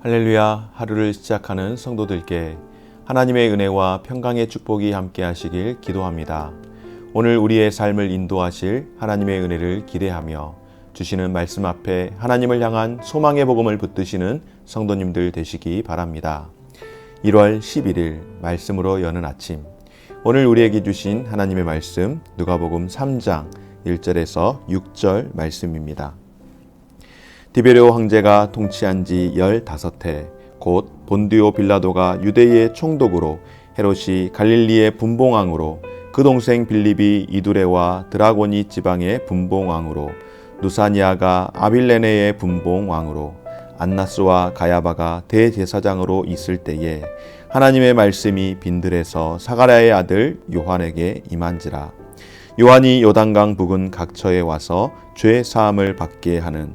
할렐루야 하루를 시작하는 성도들께 하나님의 은혜와 평강의 축복이 함께 하시길 기도합니다. 오늘 우리의 삶을 인도하실 하나님의 은혜를 기대하며 주시는 말씀 앞에 하나님을 향한 소망의 복음을 붙드시는 성도님들 되시기 바랍니다. 1월 11일 말씀으로 여는 아침 오늘 우리에게 주신 하나님의 말씀 누가복음 3장 1절에서 6절 말씀입니다. 디베레오 황제가 통치한 지 15해 곧 본디오 빌라도가 유대의 총독으로 헤롯이 갈릴리의 분봉왕으로 그 동생 빌립이 이두레와 드라고니 지방의 분봉왕으로 누사니아가 아빌레네의 분봉왕으로 안나스와 가야바가 대제사장으로 있을 때에 하나님의 말씀이 빈들에서 사가랴의 아들 요한에게 임한지라. 요한이 요단강 부근 각처에 와서 죄 사함을 받게 하는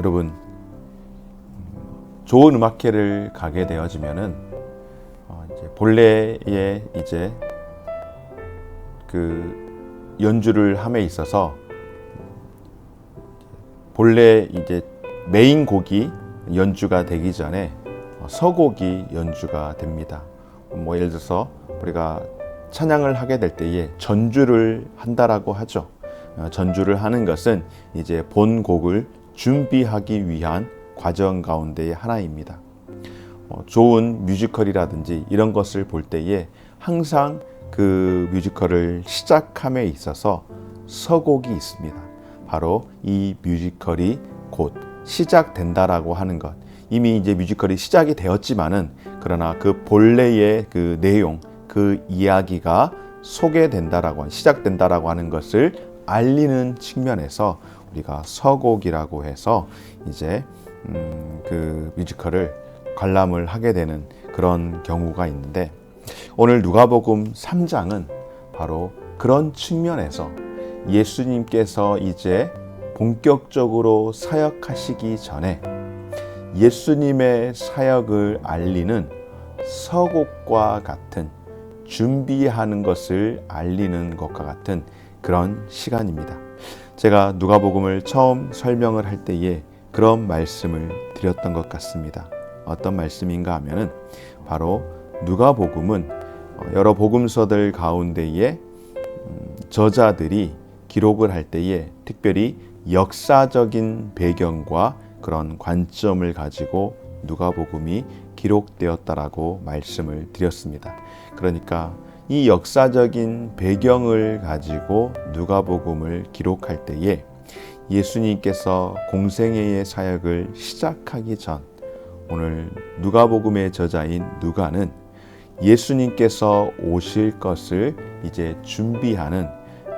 여러분 좋은 음악회를 가게 되어지면은 어 이제 본래의 이제 그 연주를 함에 있어서 본래 이제 메인 곡이 연주가 되기 전에 서곡이 연주가 됩니다. 뭐 예를 들어서 우리가 찬양을 하게 될 때에 전주를 한다라고 하죠. 어, 전주를 하는 것은 이제 본 곡을 준비하기 위한 과정 가운데의 하나입니다. 어, 좋은 뮤지컬이라든지 이런 것을 볼 때에 항상 그 뮤지컬을 시작함에 있어서 서곡이 있습니다. 바로 이 뮤지컬이 곧 시작된다라고 하는 것. 이미 이제 뮤지컬이 시작이 되었지만은 그러나 그 본래의 그 내용, 그 이야기가 소개된다라고 시작된다라고 하는 것을 알리는 측면에서 우리가 서곡이라고 해서 이제 음, 그 뮤지컬을 관람을 하게 되는 그런 경우가 있는데 오늘 누가복음 3장은 바로 그런 측면에서 예수님께서 이제 본격적으로 사역하시기 전에 예수님의 사역을 알리는 서곡과 같은 준비하는 것을 알리는 것과 같은 그런 시간입니다. 제가 누가복음을 처음 설명을 할 때에 그런 말씀을 드렸던 것 같습니다. 어떤 말씀인가 하면은 바로 누가복음은 어, 여러 복음서들 가운데에 음, 저자들이 기록을 할 때에 특별히 역사적인 배경과 그런 관점을 가지고 누가복음이 기록되었다라고 말씀을 드렸습니다. 그러니까 이 역사적인 배경을 가지고 누가복음을 기록할 때에 예수님께서 공생애의 사역을 시작하기 전 오늘 누가복음의 저자인 누가는 예수님께서 오실 것을 이제 준비하는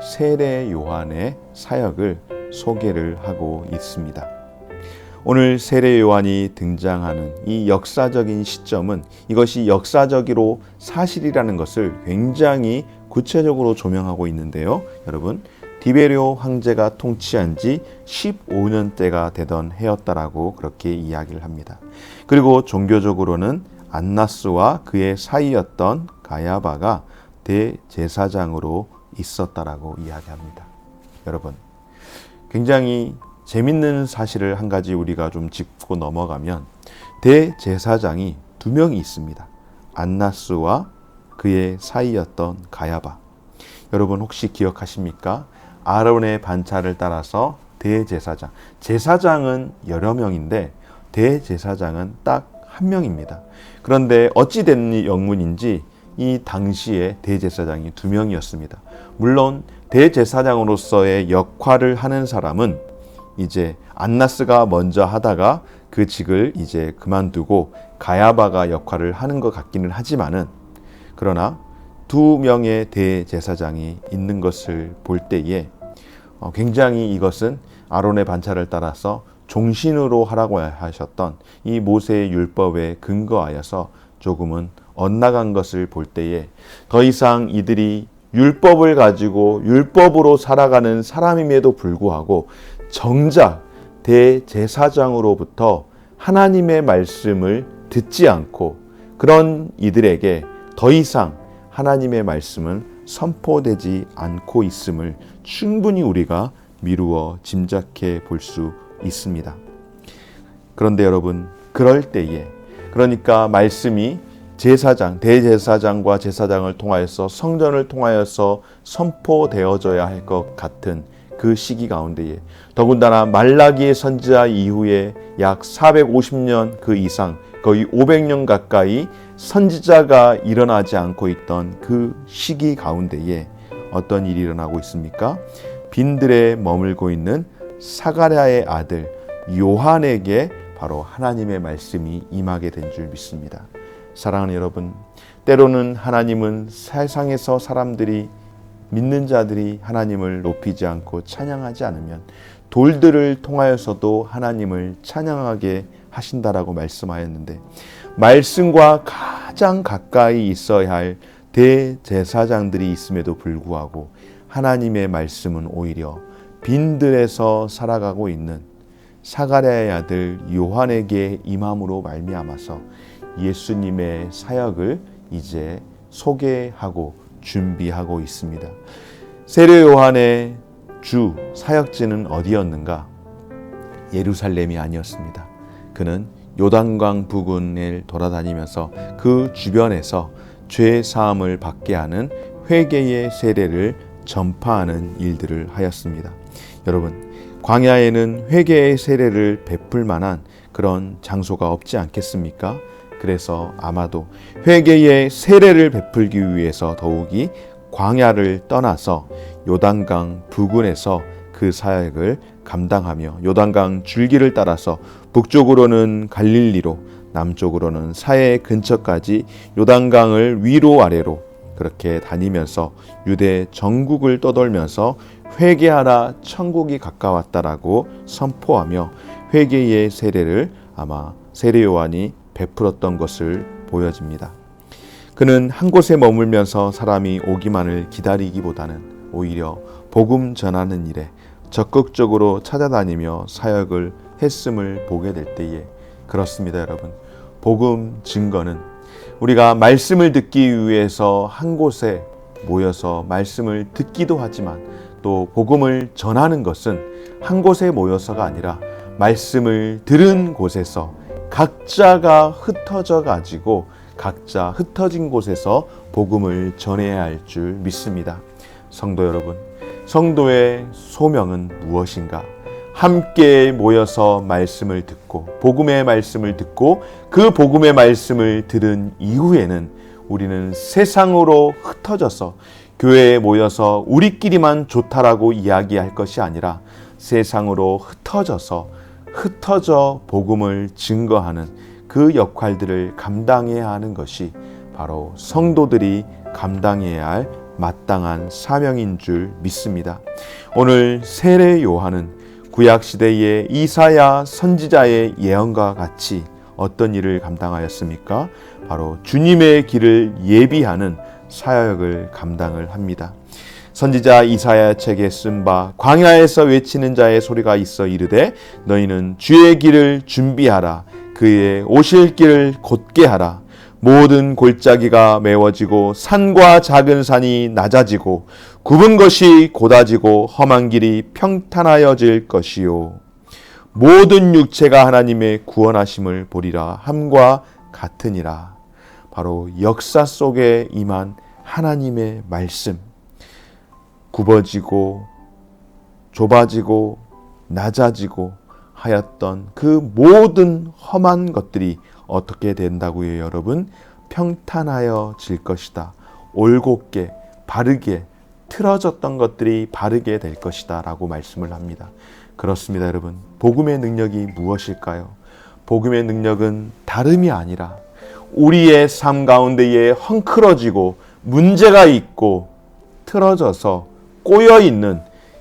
세례 요한의 사역을 소개를 하고 있습니다. 오늘 세례 요한이 등장하는 이 역사적인 시점은 이것이 역사적으로 사실이라는 것을 굉장히 구체적으로 조명하고 있는데요. 여러분, 디베리오 황제가 통치한 지 15년대가 되던 해였다라고 그렇게 이야기를 합니다. 그리고 종교적으로는 안나스와 그의 사이였던 가야바가 대제사장으로 있었다라고 이야기합니다. 여러분, 굉장히 재밌는 사실을 한 가지 우리가 좀 짚고 넘어가면 대제사장이 두 명이 있습니다. 안나스와 그의 사이였던 가야바. 여러분 혹시 기억하십니까? 아론의 반차를 따라서 대제사장. 제사장은 여러 명인데 대제사장은 딱 한 명입니다. 그런데 어찌 된 영문인지 이 당시에 대제사장이 두 명이었습니다. 물론 대제사장으로서의 역할을 하는 사람은 이제 안나스가 먼저 하다가 그 직을 이제 그만두고 가야바가 역할을 하는 것 같기는 하지만은 그러나 두 명의 대제사장이 있는 것을 볼 때에 어, 굉장히 이것은 아론의 반차를 따라서 종신으로 하라고 하셨던 이 모세의 율법에 근거하여서 조금은 엇나간 것을 볼 때에 더 이상 이들이 율법을 가지고 율법으로 살아가는 사람임에도 불구하고 정작 대제사장으로부터 하나님의 말씀을 듣지 않고 그런 이들에게 더 이상 하나님의 말씀은 선포되지 않고 있음을 충분히 우리가 미루어 짐작해 볼 수 있습니다. 그런데 여러분, 그럴 때에 그러니까 말씀이 제사장, 대제사장과 제사장을 통하여서 성전을 통하여서 선포되어져야 할 것 같은 그 시기 가운데에 더군다나 말라기의 선지자 이후에 약 450년 그 이상 거의 500년 가까이 선지자가 일어나지 않고 있던 그 시기 가운데에 어떤 일이 일어나고 있습니까? 빈들에 머물고 있는 사가랴의 아들 요한에게 바로 하나님의 말씀이 임하게 된 줄 믿습니다. 사랑하는 여러분, 때로는 하나님은 세상에서 사람들이 믿는 자들이 하나님을 높이지 않고 찬양하지 않으면 돌들을 통하여서도 하나님을 찬양하게 하신다라고 말씀하였는데 말씀과 가장 가까이 있어야 할 대제사장들이 있음에도 불구하고 하나님의 말씀은 오히려 빈들에서 살아가고 있는 사가랴의 아들 요한에게 임함으로 말미암아서 예수님의 사역을 이제 소개하고 준비하고 있습니다. 세례 요한의 주 사역지는 어디였는가? 예루살렘이 아니었습니다. 그는 요단강 부근을 돌아다니면서 그 주변에서 죄 사함을 받게 하는 회개의 세례를 전파하는 일들을 하였습니다. 여러분, 광야에는 회개의 세례를 베풀 만한 그런 장소가 없지 않겠습니까? 그래서 아마도 회개의 세례를 베풀기 위해서 더욱이 광야를 떠나서 요단강 부근에서 그 사역을 감당하며 요단강 줄기를 따라서 북쪽으로는 갈릴리로 남쪽으로는 사해 근처까지 요단강을 위로 아래로 그렇게 다니면서 유대 전국을 떠돌면서 회개하라 천국이 가까웠다라고 선포하며 회개의 세례를 아마 세례 요한이 베풀었던 것을 보여집니다. 그는 한 곳에 머물면서 사람이 오기만을 기다리기보다는 오히려 복음 전하는 일에 적극적으로 찾아다니며 사역을 했음을 보게 될 때에 그렇습니다, 여러분. 복음 증거는 우리가 말씀을 듣기 위해서 한 곳에 모여서 말씀을 듣기도 하지만 또 복음을 전하는 것은 한 곳에 모여서가 아니라 말씀을 들은 곳에서 각자가 흩어져 가지고 각자 흩어진 곳에서 복음을 전해야 할 줄 믿습니다. 성도 여러분, 성도의 소명은 무엇인가? 함께 모여서 말씀을 듣고 복음의 말씀을 듣고 그 복음의 말씀을 들은 이후에는 우리는 세상으로 흩어져서 교회에 모여서 우리끼리만 좋다라고 이야기할 것이 아니라 세상으로 흩어져서 흩어져 복음을 증거하는 그 역할들을 감당해야 하는 것이 바로 성도들이 감당해야 할 마땅한 사명인 줄 믿습니다. 오늘 세례 요한은 구약 시대의 이사야 선지자의 예언과 같이 어떤 일을 감당하였습니까? 바로 주님의 길을 예비하는 사역을 감당을 합니다. 선지자 이사야 책에 쓴 바 광야에서 외치는 자의 소리가 있어 이르되 너희는 주의 길을 준비하라. 그의 오실 길을 곧게 하라. 모든 골짜기가 메워지고 산과 작은 산이 낮아지고 굽은 것이 곧아지고 험한 길이 평탄하여질 것이요. 모든 육체가 하나님의 구원하심을 보리라. 함과 같으니라. 바로 역사 속에 임한 하나님의 말씀 굽어지고 좁아지고 낮아지고 하였던 그 모든 험한 것들이 어떻게 된다고요, 여러분? 평탄하여 질 것이다. 올곧게, 바르게, 틀어졌던 것들이 바르게 될 것이다. 라고 말씀을 합니다. 그렇습니다, 여러분. 복음의 능력이 무엇일까요? 복음의 능력은 다름이 아니라 우리의 삶 가운데에 헝클어지고 문제가 있고 틀어져서 꼬여 있는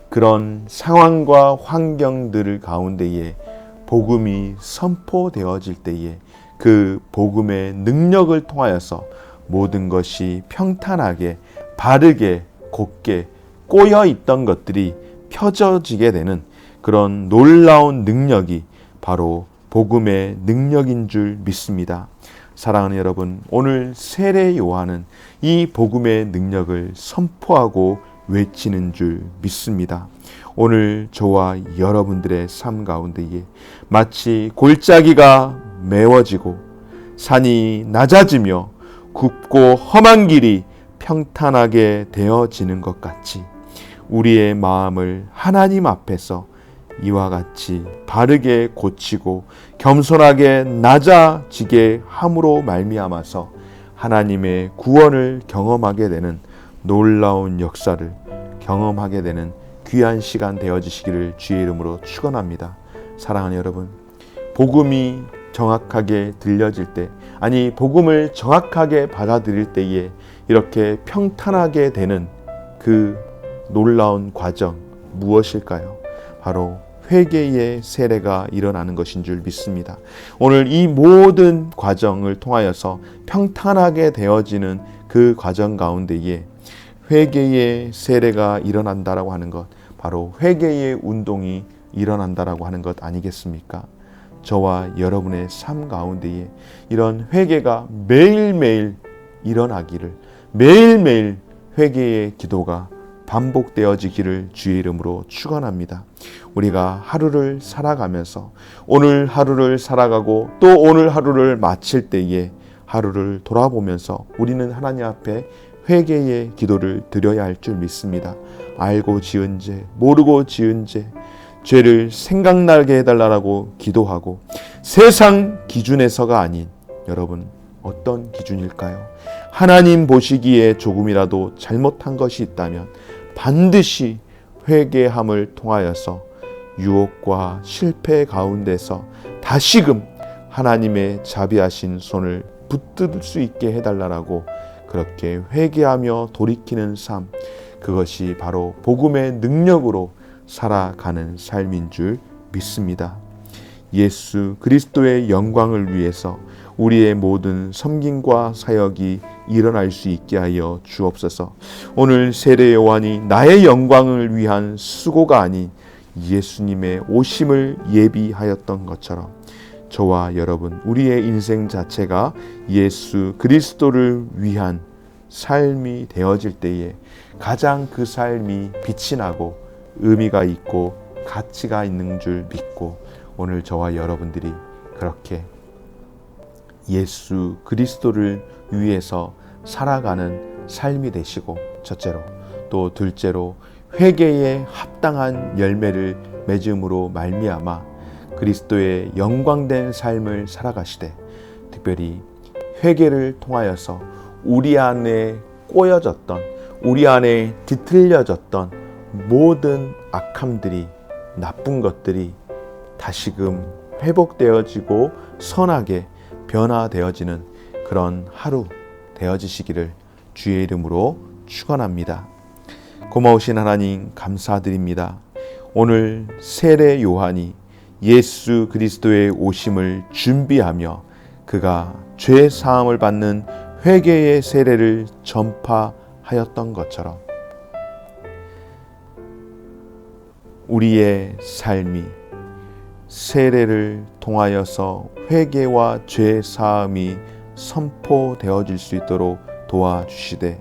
그런 상황과 환경들 가운데에 복음이 선포되어질 때에 그 복음의 능력을 통하여서 모든 것이 평탄하게 바르게 곱게 꼬여 있던 것들이 펴져지게 되는 그런 놀라운 능력이 바로 복음의 능력인 줄 믿습니다. 사랑하는 여러분, 오늘 세례 요한은 이 복음의 능력을 선포하고 외치는 줄 믿습니다. 오늘 저와 여러분들의 삶 가운데에 마치 골짜기가 메워지고 산이 낮아지며 굽고 험한 길이 평탄하게 되어지는 것 같이 우리의 마음을 하나님 앞에서 이와 같이 바르게 고치고 겸손하게 낮아지게 함으로 말미암아서 하나님의 구원을 경험하게 되는 놀라운 역사를 경험하게 되는 귀한 시간 되어지시기를 주의 이름으로 축원합니다. 사랑하는 여러분, 복음이 정확하게 들려질 때, 아니 복음을 정확하게 받아들일 때에 이렇게 평탄하게 되는 그 놀라운 과정 무엇일까요? 바로 회개의 세례가 일어나는 것인 줄 믿습니다. 오늘 이 모든 과정을 통하여서 평탄하게 되어지는 그 과정 가운데에 회개의 세례가 일어난다라고 하는 것, 바로 회개의 운동이 일어난다라고 하는 것 아니겠습니까? 저와 여러분의 삶 가운데에 이런 회개가 매일매일 일어나기를 매일매일 회개의 기도가 반복되어지기를 주의 이름으로 축원합니다. 우리가 하루를 살아가면서 오늘 하루를 살아가고 또 오늘 하루를 마칠 때에 하루를 돌아보면서 우리는 하나님 앞에 회개의 기도를 드려야 할 줄 믿습니다. 알고 지은 죄, 모르고 지은 죄, 죄를 생각나게 해달라고 기도하고 세상 기준에서가 아닌 여러분 어떤 기준일까요? 하나님 보시기에 조금이라도 잘못한 것이 있다면 반드시 회개함을 통하여서 유혹과 실패 가운데서 다시금 하나님의 자비하신 손을 붙들 수 있게 해달라고 그렇게 회개하며 돌이키는 삶 그것이 바로 복음의 능력으로 살아가는 삶인 줄 믿습니다. 예수 그리스도의 영광을 위해서 우리의 모든 섬김과 사역이 일어날 수 있게 하여 주옵소서. 오늘 세례 요한이 나의 영광을 위한 수고가 아닌 예수님의 오심을 예비하였던 것처럼 저와 여러분 우리의 인생 자체가 예수 그리스도를 위한 삶이 되어질 때에 가장 그 삶이 빛이 나고 의미가 있고 가치가 있는 줄 믿고 오늘 저와 여러분들이 그렇게 예수 그리스도를 위해서 살아가는 삶이 되시고 첫째로 또 둘째로 회개에 합당한 열매를 맺음으로 말미암아 그리스도의 영광된 삶을 살아가시되 특별히 회개를 통하여서 우리 안에 꼬여졌던 우리 안에 뒤틀려졌던 모든 악함들이 나쁜 것들이 다시금 회복되어지고 선하게 변화되어지는 그런 하루 되어지시기를 주의 이름으로 축원합니다. 고마우신 하나님 감사드립니다. 오늘 세례 요한이 예수 그리스도의 오심을 준비하며 그가 죄 사함을 받는 회개의 세례를 전파하였던 것처럼 우리의 삶이 세례를 통하여서 회개와 죄 사함이 선포되어질 수 있도록 도와주시되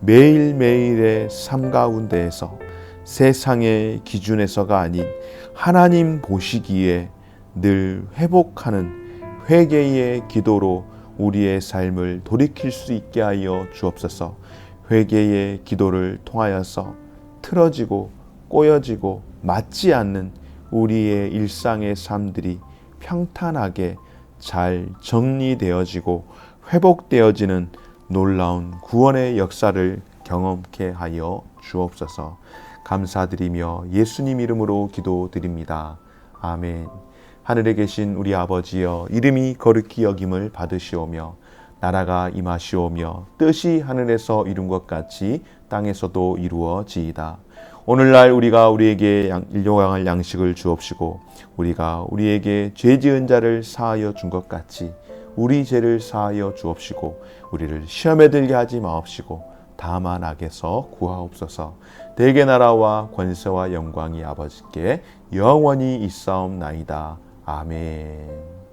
매일매일의 삶 가운데에서 세상의 기준에서가 아닌 하나님 보시기에 늘 회복하는 회개의 기도로 우리의 삶을 돌이킬 수 있게 하여 주옵소서. 회개의 기도를 통하여서 틀어지고 꼬여지고 맞지 않는 우리의 일상의 삶들이 평탄하게 잘 정리되어지고 회복되어지는 놀라운 구원의 역사를 경험케 하여 주옵소서 감사드리며 예수님 이름으로 기도드립니다. 아멘. 하늘에 계신 우리 아버지여 이름이 거룩히 여김을 받으시오며 나라가 임하시오며 뜻이 하늘에서 이룬 것 같이 땅에서도 이루어지이다. 오늘날 우리가 우리에게 양- 일용할 양식을 주옵시고 우리가 우리에게 죄 지은 자를 사하여 준 것 같이 우리 죄를 사하여 주옵시고 우리를 시험에 들게 하지 마옵시고 다만 악에서 구하옵소서. 대개 나라와 권세와 영광이 아버지께 영원히 있사옵나이다. 아멘